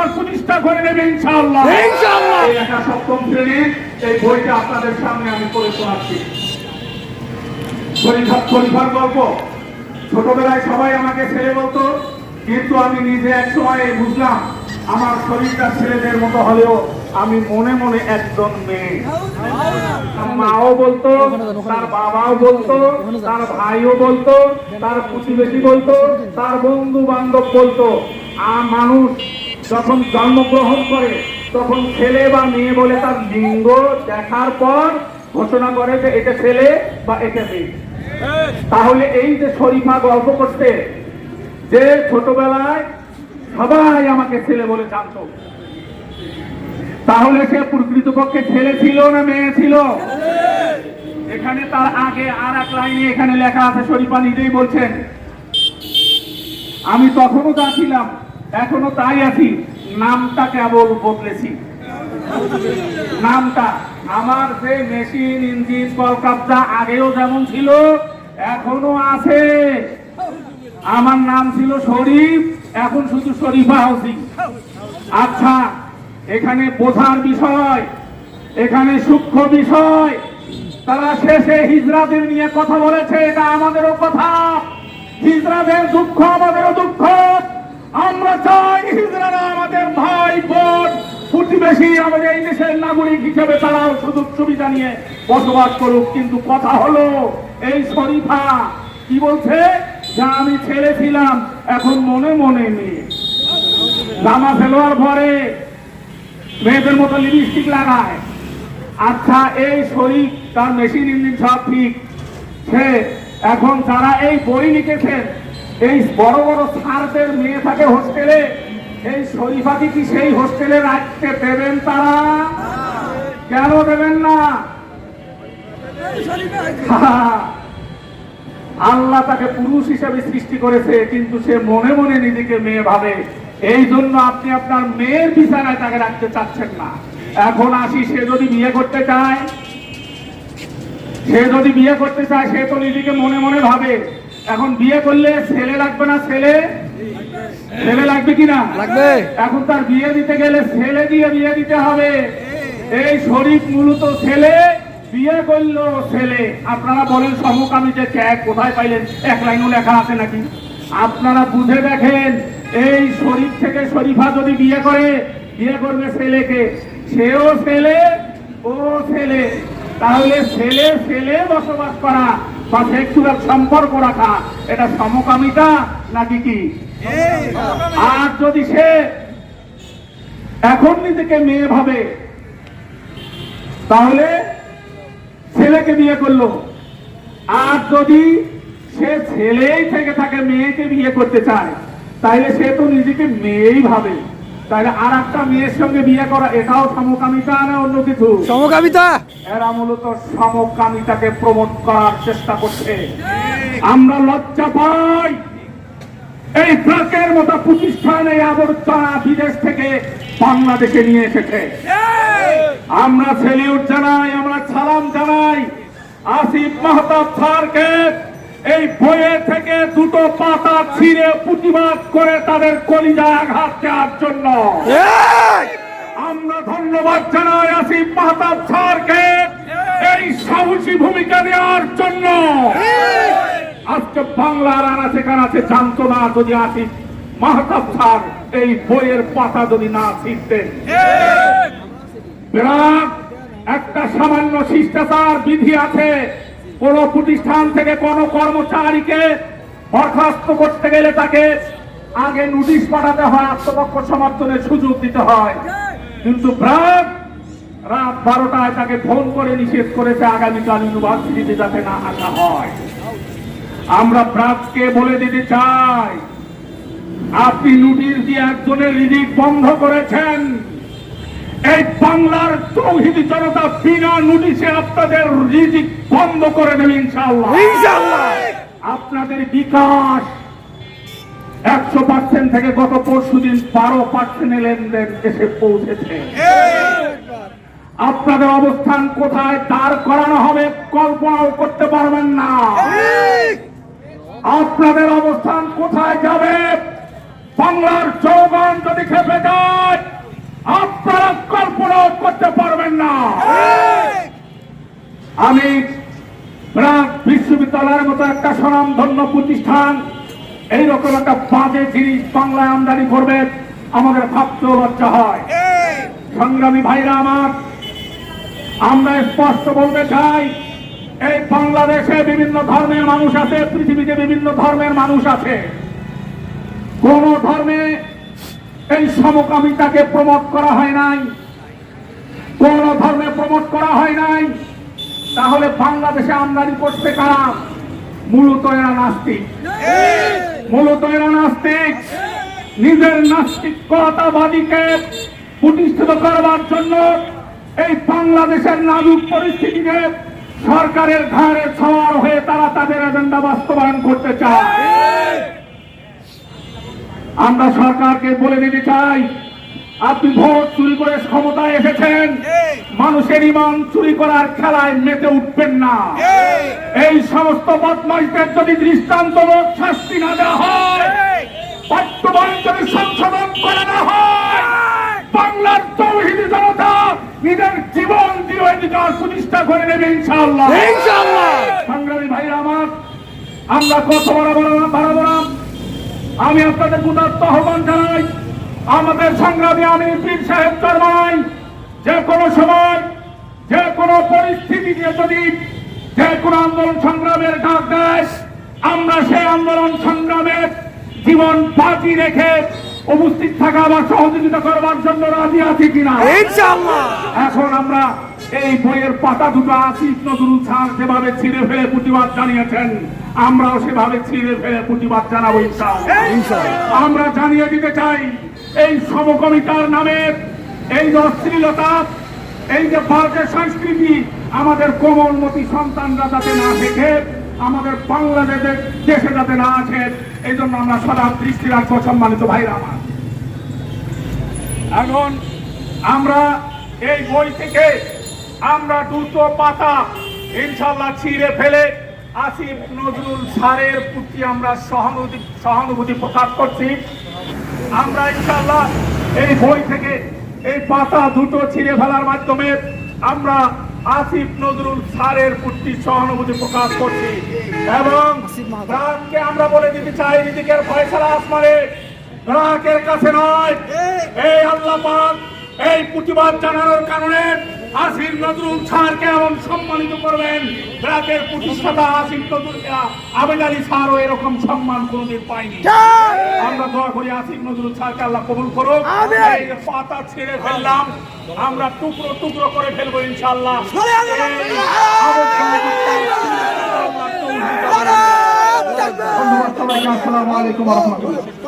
অধিকার প্রতিষ্ঠা করে নেবে ইনশাআল্লাহ। ইনশাআল্লাহ। এই একটা সপ্তম শ্রেণির এই বইটা আপনাদের সামনে আমি পড়ে শোনাচ্ছি শরীফা শরীফার গল্প। ছোটবেলায় সবাই আমাকে ছেলে বলতো কিন্তু আমি নিজে এক সময় বুঝলাম আমার শরীরটা ছেলেদের মতো হলেও আমি মনে মনে একজন মেয়ে। মাও বলতো তার বাবাও বলতো তার ভাইও বলতো তার প্রতিবেশী বলতো তার বন্ধু বান্ধব বলতো আর মানুষ যখন জন্মগ্রহণ করে, তখন ছেলে বা মেয়ে বলে তার লিঙ্গ দেখার পর ঘোষণা করে যে এটা ছেলে বা এটা মেয়ে। তাহলে এই যে শরীফা গল্প করতে যে ছোটবেলায় সবাই আমাকে ছেলে বলে জানতো। তাহলে সে প্রকৃতপক্ষে ছেলে ছিল না মেয়ে ছিল? এখানে তার আগে আর এক লাইনে এখানে লেখা আছে, শরীফা নিজেই বলছেন, আমি তখনও যা ছিলাম এখনও তাই আছি, নামটা কেবল বদলেছি। নামটা, আমার যে মেশিন, ইঞ্জিন কলকাতা আগেও যেমন ছিল, এখনও আছে। আমার নাম ছিল শরীফ, এখন শুধু শরীফা হাউসিং। আচ্ছা এখানে বোঝার বিষয়, এখানে সূক্ষ্ম বিষয়, তারা শেষে হিজরাদের নিয়ে কথা বলেছে, এটা আমাদেরও কথা। হিজরাদের দুঃখ, আমাদেরও দুঃখ। আমাদের ভাই বোন, প্রতিবেশী আমাদের এই দেশের নাগরিক হিসেবে তারাও সুযোগ সুবিধা নিয়ে বসবাস করুক। কিন্তু কথা হলো, এই শরীফা কি বলছে? যে আমি ছেলে ছিলাম এখন মনে মনে জামা ফেলোয়ার মেয়েদের মতো লিপস্টিক লাগায়। আচ্ছা এই শরীর তার মেশিন ইঞ্জিন সব ঠিক। সে এখন যারা এই বই লিখেছেন। এই বড় বড় স্যারদের মেয়ে থাকে হোস্টেলে এই শরীফাকে কি সেই হোস্টেলে রাখতে দেবেন তারা? কেন দেবেন না? আল্লাহ তাকে পুরুষ হিসেবে সৃষ্টি করেছে, কিন্তু সে মনে মনে নিজেকে মেয়ে ভাবে। এই জন্য আপনি আপনার মেয়ের বিছানায় তাকে রাখতে চাচ্ছেন না। এখন আসি, সে যদি বিয়ে করতে চায়, সে যদি বিয়ে করতে চায়, সে তো নিজেকে মনে মনে ভাবে। এখন বিয়ে করলে ছেলে লাগবে না ছেলে? ছেলে লাগবে কিনা? লাগবে। এখন তার বিয়ে দিতে গেলে ছেলে দিয়ে বিয়ে দিতে হবে। এই শরীফ মূলত ছেলে বিয়ে করল ছেলে। আপনারা বলেন সমকামীতে চ্যাক কোথায় পাইলেন? এক লাইনও লেখা আছে নাকি? আপনারা বুঝে দেখেন এই শরীফ থেকে শরীফা যদি বিয়ে করে বিয়ে করবে ছেলেকে। সেও ছেলে ও ছেলে। তাহলে ছেলে ছেলে বসবাস করা বা সেক্সুয়াল সম্পর্ক রাখা এটা সমকামিতা নাকি কি? আর যদি সে এখন নিজেকে মেয়ে ভাবে তাহলে ছেলেকে বিয়ে করল। আর যদি সে ছেলেই থেকে থাকে মেয়েকে বিয়ে করতে চায় তাহলে সে তো নিজেকে মেয়েই ভাবে। তাহলে আর একটা মেয়ের সঙ্গে বিয়ে করা এটাও সমকামিতা না অন্য কিছু? সমকামিতা? এরা মূলত সমকামিতাকে প্রমোট করার চেষ্টা করছে। আমরা লজ্জা পাই। এই ট্রাকের মতো প্রতিষ্ঠান এই আবর্জনা বিদেশ থেকে বাংলাদেশে নিয়ে এসেছে। আমরা সেলিউট জানাই, আমরা সালাম জানাই আসিফ মাহতাব স্যারকে। এই বইয়ে থেকে দুটো পাতা ছিঁড়ে প্রতিবাদ করে তাদের কলিজায় আঘাত দেওয়ার জন্য। আমরা ধন্যবাদ জানাই আসিফ মাহতাব স্যারকে এই সাহসী ভূমিকা নেওয়ার জন্য। আজকে বাংলার আনাচে কানাচে জানতো না যদি আসিফ মাহতাব স্যার, এই বইয়ের পাতা যদি না বিরাট, একটা সামান্য শিষ্টাচার বিধি আছে। কোন প্রতিষ্ঠান থেকে কোন কর্মচারীকে বরখাস্ত করতে গেলে তাকে আগে নোটিশ পাঠাতে হয়, আত্মপক্ষ সমর্থনের সুযোগ দিতে হয়। কিন্তু ব্রাক রাত বারোটায় তাকে ফোন করে নিষেধ করেছে আগামীকাল ইউনিভার্সিটিতে যাতে না আসা হয়। আমরা ব্রাককে বলে দিতে চাই। আপনি নোটিশ দিয়ে একজনের রিজিক বন্ধ করেছেন। এই বাংলার তৌহিদি জনতা বিনা নোটিশে আপনাদের রিজিক বন্ধ করে দেবে ইনশাআল্লাহ। আপনাদের বিকাশ একশো পার্সেন্ট থেকে গত পরশু দিন বারো পার্সেন্ট লেনদেন এসে পৌঁছেছে। আপনাদের অবস্থান কোথায় দাঁড় করানো হবে কল্পনাও করতে পারবেন না। আপনাদের অবস্থান কোথায় যাবে? বাংলার চৌগান যদি খেপে যায় আপনারা কল্পনাও করতে পারবেন না। আমি প্রাক বিশ্ববিদ্যালয়ের মতো একটা স্বনামধন্য প্রতিষ্ঠান এইরকম একটা বাজে জিনিস বাংলায় আমদানি করবে আমাদের ভাবতেও লজ্জা হয়। সংগ্রামী ভাইরা আমার আমরা স্পষ্ট বলতে চাই এই বাংলাদেশে বিভিন্ন ধর্মের মানুষ আছে, পৃথিবীতে বিভিন্ন ধর্মের মানুষ আছে। কোন ধর্মে এই সমকামিতাকে প্রমোট করা হয় নাই। কোন ধর্মে প্রমোট করা হয় নাই। তাহলে বাংলাদেশে আমদানি করতে কারা? মূলত এরা নাস্তিক। মূলত এরা নাস্তিক। নিজের নাস্তিকতাবাদীকে প্রতিষ্ঠিত করবার জন্য এই বাংলাদেশের নাজুক পরিস্থিতিকে সরকারের ঘাড়ে সওয়ার হয়ে তারা তাদের এজেন্ডা বাস্তবায়ন করতে চায়। আমরা সরকারকে বলে দিতে চাই, আপনি ভোট চুরি করে ক্ষমতায় এসেছেন, মানুষের ইমান চুরি করার খেলায় মেতে উঠবেন না। এই সমস্ত বদমাইশদের যদি দৃষ্টান্তমূলক শাস্তি না দেওয়া হয়, বর্তমান যদি সংশোধন করে না হয়, বাংলার তৌহিদি জনতা নিজের জীবন অধিকার প্রতিষ্ঠা করে নেবে ইনশাআল্লাহ। ইনশাআল্লাহ। সংগ্রামী ভাইরা আমার আমরা কত বড় বড় বাড়াবো না আমি আপনাদের উদাত্ত আহ্বান জানাই আমাদের সংগ্রামী আমি পীর সাহেব চরমাই যে কোনো সময় যে কোনো পরিস্থিতি দিয়ে যদি যে কোনো আন্দোলন সংগ্রামের ডাক দেয় আমরা সেই আন্দোলন সংগ্রামের জীবন বাজি রেখে উপস্থিত থাকা বা সহযোগিতা করবার জন্য রাজি আছি কিনা? এখন আমরা এই বইয়ের পাতা দুটো আসিফ নজরুল স্যার যেভাবে ছিঁড়ে ফেলে প্রতিবাদ জানিয়েছেন আমরাও সেভাবে ছিঁড়ে ফেলে প্রতিবাদ জানাব আমরা জানিয়ে দিতে চাই এই সমকমিতার নামে এই যে অশ্লীলতা এই যে ভারতের সংস্কৃতি আমাদের কোমলমতি সন্তানরা যাতে না শেখে আমাদের বাংলাদেশের দেশে যাতে না আছে এই জন্য আমরা সদা দৃষ্টি রাখব সম্মানিত ভাইরা আমার। এখন আমরা এই বই থেকে আমরা দুটো পাতা ইনশাল্লাহ ছিঁড়ে ফেলে আসিফ নজরুল স্যারের প্রতি আমরা সহানুভূতি সহানুভূতি প্রকাশ করছি। আমরা ইনশাল্লাহ এই বই থেকে এই পাতা দুটো ছিঁড়ে ফেলার মাধ্যমে আমরা আসিফ নজরুল স্যারের প্রতি সহানুভূতি প্রকাশ করছি। এবং গ্রাহককে আমরা বলে দিতে চাই নিজেদের ফয়সালা আসমানে। গ্রাহকের কাছে নয়। এই। আল্লাহ এই প্রতিবাদ জানানোর কারণে আসিফ নজরুল স্যারকে এমন সম্মানিত করবেন গ্রাহকের প্রতিষ্ঠাতা আসিফ নজরুল আবেদ আলী স্যারও এরকম সম্মান কোনোদিন পায়নি। আমরা দোয়া করি আসিফ নজরুল স্যারকে আল্লাহ কবুল করুক। পাতা ছেড়ে ফেললাম আমরা টুকরো টুকরো করে ফেলব ইনশাল্লাহ ধন্যবাদ সবাইকে। আসসালামু আলাইকুম রহমতুল্লাহ।